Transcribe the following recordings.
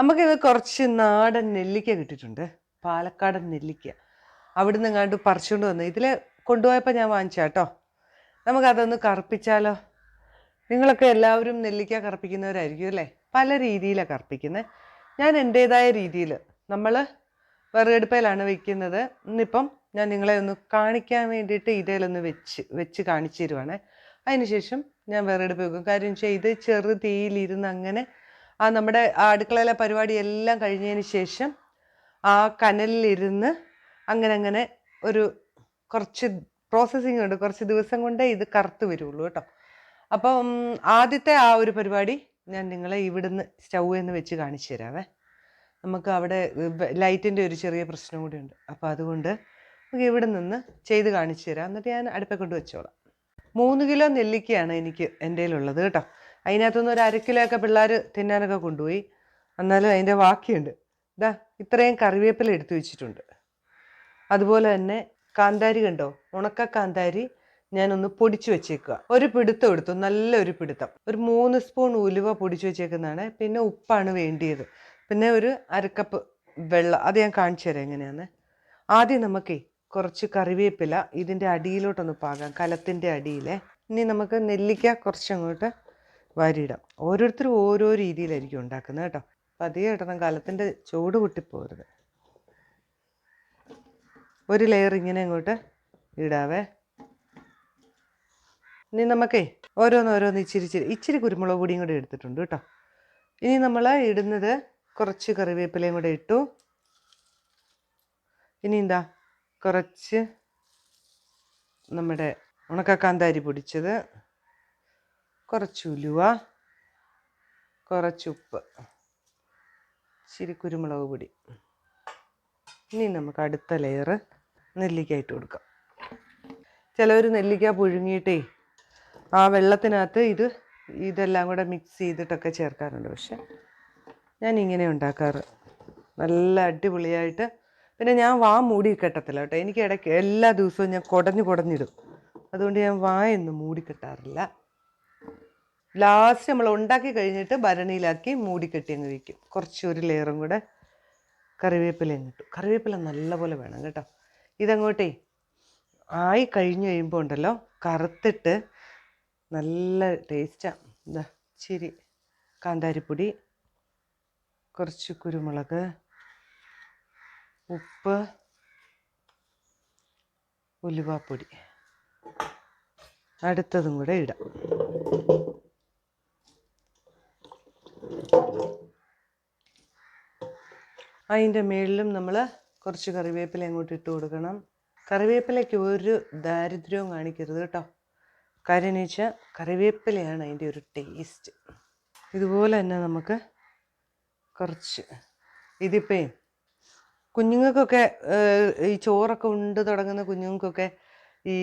നമുക്കിത് കുറച്ച് നാടൻ നെല്ലിക്ക കിട്ടിയിട്ടുണ്ട്. പാലക്കാടൻ നെല്ലിക്ക. അവിടുന്ന് എങ്ങാണ്ട് പറിച്ചുകൊണ്ട് വന്നു. ഇതിൽ കൊണ്ടുപോയപ്പോൾ ഞാൻ വാങ്ങിച്ചാ കേട്ടോ നമുക്കതൊന്ന് കറുപ്പിച്ചാലോ? നിങ്ങളൊക്കെ എല്ലാവരും നെല്ലിക്ക കറുപ്പിക്കുന്നവരായിരിക്കും അല്ലേ? പല രീതിയിലാണ് കറുപ്പിക്കുന്നത് ഞാൻ എന്റേതായ രീതിയിൽ നമ്മൾ വിറകടുപ്പയിലാണ് വെക്കുന്നത്. ഇന്നിപ്പം ഞാൻ നിങ്ങളെ ഒന്ന് കാണിക്കാൻ വേണ്ടിയിട്ട് ഇതേലൊന്ന് വെച്ച് വെച്ച് കാണിച്ചു തരുവാണേ. അതിനുശേഷം ഞാൻ വിറകടുപ്പ് വെക്കും. കാര്യം വെച്ചാൽ ഇത് ചെറു തീയിലിരുന്ന് അങ്ങനെ ആ നമ്മുടെ അടുക്കളയിലെ പരിപാടി എല്ലാം കഴിഞ്ഞതിന് ശേഷം ആ കനലിലിരുന്ന് അങ്ങനെ അങ്ങനെ ഒരു കുറച്ച് പ്രോസസ്സിംഗ് ഉണ്ട്. കുറച്ച് ദിവസം കൊണ്ടേ ഇത് കറുത്ത് വരുള്ളൂ കേട്ടോ. അപ്പം ആദ്യത്തെ ആ ഒരു പരിപാടി ഞാൻ നിങ്ങളെ ഇവിടുന്ന് സ്റ്റൗ എന്ന് വെച്ച് കാണിച്ചു തരാവേ. നമുക്ക് അവിടെ ലൈറ്റിന്റെ ഒരു ചെറിയ പ്രശ്നം കൂടിയുണ്ട് അപ്പോൾ അതുകൊണ്ട് നമുക്ക് ഇവിടെ നിന്ന് ചെയ്ത് കാണിച്ചു തരാം. എന്നിട്ട് ഞാൻ അടുപ്പേ കൊണ്ട് വെച്ചോളാം. മൂന്ന് കിലോ നെല്ലിക്കയാണ് എനിക്ക് എന്റെ കയ്യിലുള്ളത് കേട്ടോ. അതിനകത്തുനിന്ന് ഒരു അരക്കിലൊക്കെ പിള്ളേർ തിന്നാനൊക്കെ കൊണ്ടുപോയി. എന്നാലും അതിന്റെ ബാക്കിയുണ്ട്. ഇതാ ഇത്രയും കറിവേപ്പില എടുത്തു വെച്ചിട്ടുണ്ട്. അതുപോലെ തന്നെ കാന്താരി കണ്ടോ? ഉണക്ക കാന്താരി ഞാനൊന്ന് പൊടിച്ചു വെച്ചേക്കുക ഒരു പിടുത്തം എടുത്തു. നല്ലൊരു പിടുത്തം. ഒരു മൂന്ന് സ്പൂൺ ഉലുവ പൊടിച്ചു വെച്ചേക്കുന്നതാണ്. പിന്നെ ഉപ്പാണ് വേണ്ടിയത്. പിന്നെ ഒരു അരക്കപ്പ് വെള്ളം അത് ഞാൻ കാണിച്ചു തരാം എങ്ങനെയാണ് ആദ്യം നമുക്കേ കുറച്ച് കറിവേപ്പില ഇതിന്റെ അടിയിലോട്ടൊന്ന് പാകാം. കലത്തിന്റെ അടിയിലെ. ഇനി നമുക്ക് നെല്ലിക്ക കുറച്ചങ്ങോട്ട് വാരിയിടാം ഓരോരുത്തരും ഓരോ രീതിയിലായിരിക്കും ഉണ്ടാക്കുന്നത് കേട്ടോ. പതിയെ ഇടണം കലത്തിന്റെ ചൂട് പൊട്ടിപ്പോകരുത് ഒരു ലെയർ ഇങ്ങനെ അങ്ങോട്ട് ഇടാവേ. ഇനി നമുക്കേ ഓരോന്ന് ഓരോന്ന് ഇച്ചിരി ഇച്ചിരി ഇച്ചിരി കുരുമുളക് പൊടിയും കൂടെ എടുത്തിട്ടുണ്ട് കേട്ടോ. ഇനി നമ്മൾ ഇടുന്നത് കുറച്ച് കറിവേപ്പിലയും കൂടെ ഇട്ടു. ഇനി എന്താ? കുറച്ച് നമ്മുടെ ഉണക്കക്കാന്താരി പൊടിച്ചത്. കുറച്ച് ഉലുവ കുറച്ച് ഉപ്പ് ഇച്ചിരി കുരുമുളക് പൊടി. ഇനി നമുക്ക് അടുത്ത ലെയർ നെല്ലിക്ക ഇട്ട് കൊടുക്കാം. ചിലവർ നെല്ലിക്ക പുഴുങ്ങിയിട്ടേ ആ വെള്ളത്തിനകത്ത് ഇത് ഇതെല്ലാം കൂടെ മിക്സ് ചെയ്തിട്ടൊക്കെ ചേർക്കാറുണ്ട്. പക്ഷെ ഞാൻ ഇങ്ങനെ ഉണ്ടാക്കാറ്. നല്ല അടിപൊളിയായിട്ട്. പിന്നെ ഞാൻ വാ മൂടി കെട്ടത്തില്ല കേട്ടോ. എനിക്ക് ഇടയ്ക്ക് എല്ലാ ദിവസവും ഞാൻ കുടഞ്ഞു കുടഞ്ഞിടും. അതുകൊണ്ട് ഞാൻ വായൊന്നും മൂടി കെട്ടാറില്ല. ലാസ്റ്റ് നമ്മൾ ഉണ്ടാക്കി കഴിഞ്ഞിട്ട് ഭരണിയിലാക്കി മൂടിക്കെട്ടി അങ്ങ് വയ്ക്കും കുറച്ച് ഒരു ലെയറും കൂടെ കറിവേപ്പിലയും കിട്ടും കറിവേപ്പില നല്ലപോലെ വേണം കേട്ടോ. ഇതങ്ങോട്ടേ ആയി കഴിഞ്ഞ് കഴിയുമ്പോൾ ഉണ്ടല്ലോ കറുത്തിട്ട് നല്ല ടേസ്റ്റാണ് ഇതാ ചിരി കാന്താരിപ്പൊടി കുറച്ച് കുരുമുളക് ഉപ്പ് ഉലുവാപ്പൊടി. അടുത്തതും കൂടെ ഇടാം. അതിന്റെ മേളിലും നമ്മൾ കുറച്ച് കറിവേപ്പില അങ്ങോട്ട് ഇട്ട് കൊടുക്കണം. കറിവേപ്പിലയ്ക്ക് ഒരു ദാരിദ്ര്യവും കാണിക്കരുത് കേട്ടോ. കാര്യം എന്ന് വെച്ചാൽ കറിവേപ്പിലയാണ് അതിന്റെ ഒരു ടേസ്റ്റ്. ഇതുപോലെ തന്നെ നമുക്ക് കുറച്ച് ഇതിപ്പേ കുഞ്ഞുങ്ങൾക്കൊക്കെ ഈ ചോറൊക്കെ ഉണ്ട് തുടങ്ങുന്ന കുഞ്ഞുങ്ങൾക്കൊക്കെ ഈ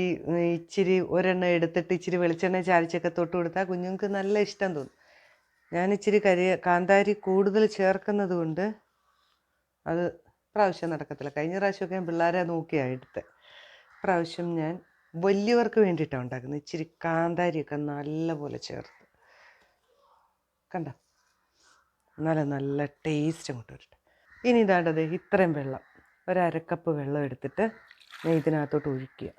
ഇച്ചിരി ഒരെണ്ണം എടുത്തിട്ട് ഇച്ചിരി വെളിച്ചെണ്ണ ചാരിച്ചൊക്കെ തൊട്ട് കൊടുത്താൽ കുഞ്ഞുങ്ങൾക്ക് നല്ല ഇഷ്ടം തോന്നും. ഞാൻ ഇച്ചിരി കരി കാന്താരി കൂടുതൽ ചേർക്കുന്നത് കൊണ്ട് അത് പ്രാവശ്യം നടക്കത്തില്ല. കഴിഞ്ഞ പ്രാവശ്യമൊക്കെ ഞാൻ പിള്ളേരെ നോക്കിയാണ് എടുത്തത് പ്രാവശ്യം ഞാൻ വലിയവർക്ക് വേണ്ടിയിട്ടാണ് ഉണ്ടാക്കുന്നത്. ഇച്ചിരി കാന്താരിയൊക്കെ നല്ലപോലെ ചേർത്ത്. കണ്ട? നല്ല നല്ല ടേസ്റ്റ് അങ്ങോട്ട് വരട്ടെ. ഇനി ഇതാണ്ടത് ഇത്രയും വെള്ളം. ഒരു വെള്ളം എടുത്തിട്ട് ഞാൻ ഇതിനകത്തോട്ട് ഒഴിക്കുക.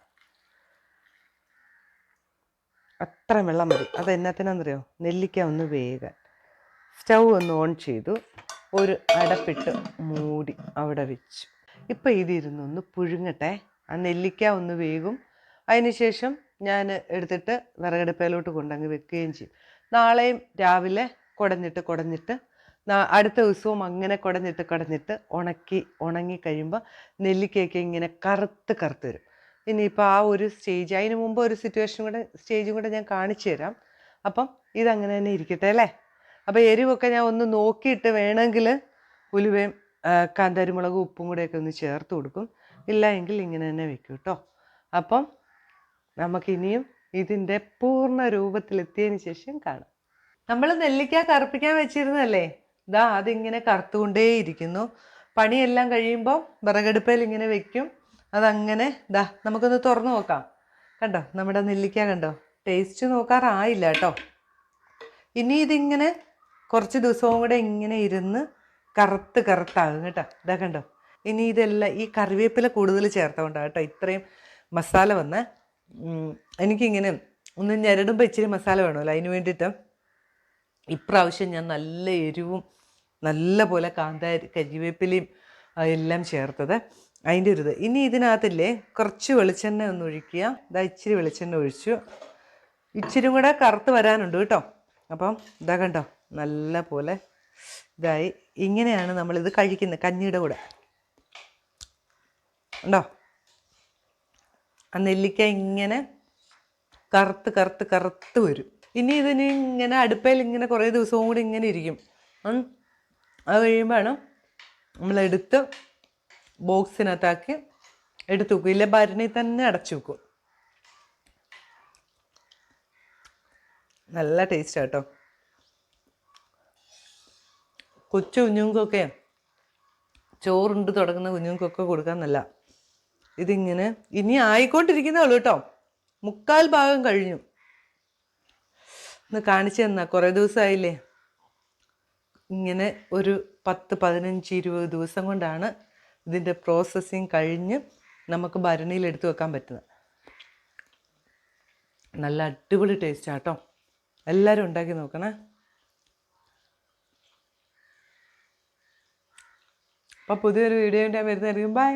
അത്രയും വെള്ളം മതി. അത് എന്നാത്തിനാണെന്നറിയോ നെല്ലിക്ക ഒന്ന് വേകാൻ. സ്റ്റൗ ഒന്ന് ഓൺ ചെയ്തു. ഒരു അടപ്പിട്ട് മൂടി അവിടെ വെച്ചു. ഇപ്പം ഇതിരുന്നൊന്ന് പുഴുങ്ങട്ടെ. ആ നെല്ലിക്ക ഒന്ന് വേകും അതിനുശേഷം ഞാൻ എടുത്തിട്ട് വിറകടുപ്പയിലോട്ട് കൊണ്ടങ്ങ് വെക്കുകയും ചെയ്യും. നാളെയും രാവിലെ കുടഞ്ഞിട്ട് കുടഞ്ഞിട്ട് അടുത്ത ദിവസവും അങ്ങനെ കുടഞ്ഞിട്ട് കുടഞ്ഞിട്ട് ഉണക്കി ഉണങ്ങി കഴിയുമ്പോൾ നെല്ലിക്കയൊക്കെ ഇങ്ങനെ കറുത്ത് കറുത്ത് വരും. ഇനിയിപ്പോൾ ആ ഒരു സ്റ്റേജ് അതിന് മുമ്പ് ഒരു സിറ്റുവേഷൻ കൂടെ സ്റ്റേജും കൂടെ ഞാൻ കാണിച്ചു തരാം. അപ്പം ഇതങ്ങനെ തന്നെ ഇരിക്കട്ടെ അല്ലേ? അപ്പോൾ എരിവൊക്കെ ഞാൻ ഒന്ന് നോക്കിയിട്ട് വേണമെങ്കിൽ ഉലുവയും കാന്താരിമുളക് ഉപ്പും കൂടെയൊക്കെ ഒന്ന് ചേർത്ത് കൊടുക്കും. ഇല്ല എങ്കിൽ ഇങ്ങനെ തന്നെ വെക്കും കേട്ടോ അപ്പം നമുക്കിനിയും ഇതിന്റെ പൂർണ രൂപത്തിലെത്തിയതിന് ശേഷം കാണാം. നമ്മൾ നെല്ലിക്ക കറുപ്പിക്കാൻ വെച്ചിരുന്നല്ലേ ഇതാ അതിങ്ങനെ കറുത്തുകൊണ്ടേയിരിക്കുന്നു. പണിയെല്ലാം കഴിയുമ്പോൾ വിറകടുപ്പയിൽ ഇങ്ങനെ വെക്കും. അതങ്ങനെ ദാ നമുക്കൊന്ന് തുറന്നു നോക്കാം. കണ്ടോ? നമ്മുടെ നെല്ലിക്ക കണ്ടോ? ടേസ്റ്റ് നോക്കാറായില്ല കേട്ടോ ഇനി ഇതിങ്ങനെ കുറച്ച് ദിവസവും കൂടെ ഇങ്ങനെ ഇരുന്ന് കറുത്ത് കറുത്താകും കേട്ടോ. ഇതാ കണ്ടോ? ഇനി ഇതെല്ലാം ഈ കറിവേപ്പില കൂടുതൽ ചേർത്തോണ്ടാ കേട്ടോ ഇത്രയും മസാല വന്ന്. എനിക്കിങ്ങനെ ഒന്ന് ഞരടുമ്പോൾ ഇച്ചിരി മസാല വേണമല്ലോ. അതിന് വേണ്ടിയിട്ട് ഇപ്രാവശ്യം ഞാൻ നല്ല എരിവും നല്ല പോലെ കാന്താരി കരിവേപ്പിലയും എല്ലാം ചേർത്തത്. അതിന്റെ ഒരു ഇത്. ഇനി ഇതിനകത്തില്ലേ കുറച്ച് വെളിച്ചെണ്ണ ഒന്ന് ഒഴിക്കുക. ഇതാ ഇച്ചിരി വെളിച്ചെണ്ണ ഒഴിച്ചു. ഇച്ചിരി കൂടെ കറുത്ത് വരാനുണ്ട് കേട്ടോ. അപ്പം ഇതാ കണ്ടോ? നല്ല പോലെ ഇതായി. ഇങ്ങനെയാണ് നമ്മളിത് കഴിക്കുന്നത് കഞ്ഞിയുടെ കൂടെ. ഉണ്ടോ? ആ നെല്ലിക്ക ഇങ്ങനെ കറുത്ത് കറുത്ത് കറുത്ത് വരും. ഇനി ഇതിന് ഇങ്ങനെ അടുപ്പയിൽ ഇങ്ങനെ കുറേ ദിവസവും കൂടി ഇങ്ങനെ ഇരിക്കും. അത് കഴിയുമ്പോഴാണ് നമ്മളെടുത്ത് ബോക്സിനകത്താക്കി എടുത്തു വെക്കും. ഇല്ല ഭരണി തന്നെ അടച്ചു വെക്കും. നല്ല ടേസ്റ്റ് കേട്ടോ. കൊച്ചു കുഞ്ഞുങ്ങൾക്കൊക്കെ ചോറുണ്ട് തുടങ്ങുന്ന കുഞ്ഞുങ്ങൾക്കൊക്കെ കൊടുക്കാൻ നല്ല ഇതിങ്ങനെ ഇനി ആയിക്കൊണ്ടിരിക്കുന്നേ ഉള്ളൂ കേട്ടോ. മുക്കാൽ ഭാഗം കഴിഞ്ഞു. ഒന്ന് കാണിച്ചു തന്നാ കുറേ ദിവസമായില്ലേ? ഇങ്ങനെ ഒരു പത്ത് പതിനഞ്ച് ഇരുപത് ദിവസം കൊണ്ടാണ് ഇതിന്റെ പ്രോസസ്സിങ് കഴിഞ്ഞ് നമുക്ക് ഭരണിയിൽ എടുത്തു വെക്കാൻ പറ്റുന്നത്. നല്ല അടിപൊളി ടേസ്റ്റാട്ടോ എല്ലാവരും ഉണ്ടാക്കി നോക്കണേ. അപ്പോൾ പുതിയൊരു വീഡിയോ ഞാൻ വരുന്നതായിരിക്കും. ബൈ